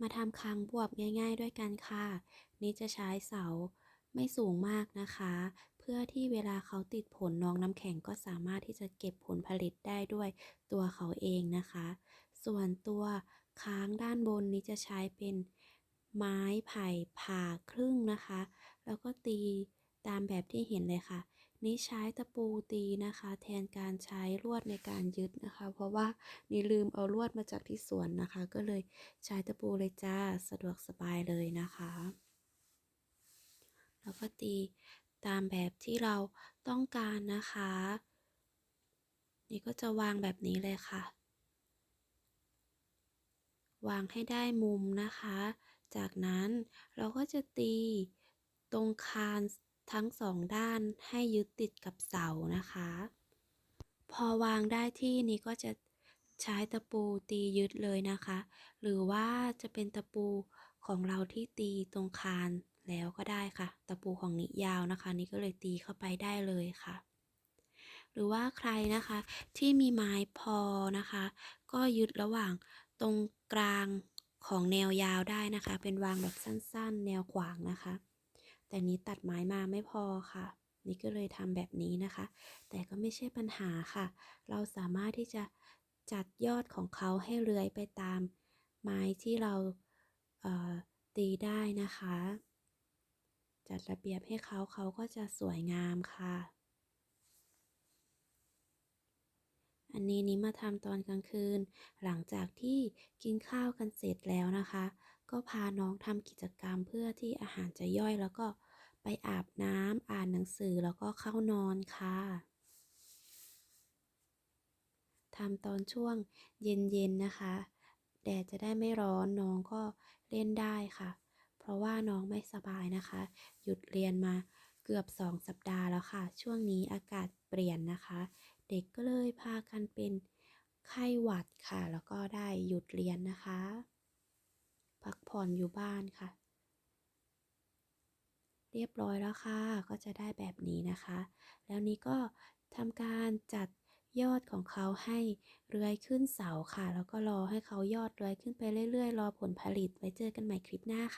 มาทำคางบวบง่าย ๆ ด้วยกันค่ะ นี่จะใช้เสาไม่สูงมากนะคะ เพื่อที่เวลาเขาติดผลน้องน้ำแข็งก็สามารถที่จะเก็บผลผลิตได้ด้วยตัวเขาเองนะคะ ส่วนตัวค้างด้านบนนี้จะใช้เป็นไม้ไผ่ผ่าครึ่งนะคะ แล้วก็ตีตามแบบที่เห็นเลยค่ะ นี่ใช้ตะปูตีนะคะ แทนการใช้ลวดในการยึดนะคะ เพราะว่านี่ลืมเอาลวดมาจากที่สวนนะคะ ก็เลยใช้ตะปูเลยจ้าสะดวกสบายเลยนะคะ แล้วก็ตีตามแบบที่เราต้องการนะคะ นี่ก็จะวางแบบนี้เลยค่ะ วางให้ได้มุมนะคะ จากนั้นเราก็จะตีตรงคาน ทั้งสองด้านให้ยึดติดกับเสานะคะ พอวางได้ที่นี้ก็จะใช้ตะปูตียึดเลยนะคะ หรือว่าจะเป็นตะปูของเราที่ตีตรงคานแล้วก็ได้ค่ะ ตะปูของนิยาวนะคะ นี่ก็เลยตีเข้าไปได้เลยค่ะ หรือว่าใครนะคะที่มีไม้พอนะคะ ก็ยึดระหว่างตรงกลางของแนวยาวได้นะคะ เป็นวางแบบสั้นๆ แนวขวางนะคะ แต่นี้ตัดไม้มาไม่พอค่ะ นี่ก็เลยทำแบบนี้นะคะ แต่ก็ไม่ใช่ปัญหาค่ะ เราสามารถที่จะจัดยอดของเขาให้เลื้อยไปตามไม้ที่เราเตีได้นะคะ จัดระเบียบให้เขาเขาก็จะสวยงามค่ะ อันนี้นี้มาทำตอนกลางคืน หลังจากที่กินข้าวกันเสร็จแล้วนะคะ ก็พาน้องทำกิจกรรมเพื่อที่อาหารจะย่อยแล้วก็ไปอาบน้ำอ่านหนังสือแล้วก็เข้านอนค่ะทำตอนช่วงเย็นๆนะคะ แดดจะได้ไม่ร้อนน้องก็เล่นได้ค่ะ เพราะว่าน้องไม่สบายนะคะ หยุดเรียนมาเกือบสองสัปดาห์แล้วค่ะ ช่วงนี้อากาศเปลี่ยนนะคะ เด็กก็เลยพากันเป็นไข้หวัดค่ะ แล้วก็ได้หยุดเรียนนะคะ พักผ่อนอยู่บ้านค่ะ เรียบร้อยแล้วค่ะ ก็จะได้แบบนี้นะคะ แล้วนี้ก็ทำการจัดยอดของเขาให้เลื้อยขึ้นเสาค่ะ แล้วก็รอให้เขายอดเลื้อยขึ้นไปเรื่อยๆ รอผลผลิตไว้เจอกันใหม่คลิปหน้าค่ะ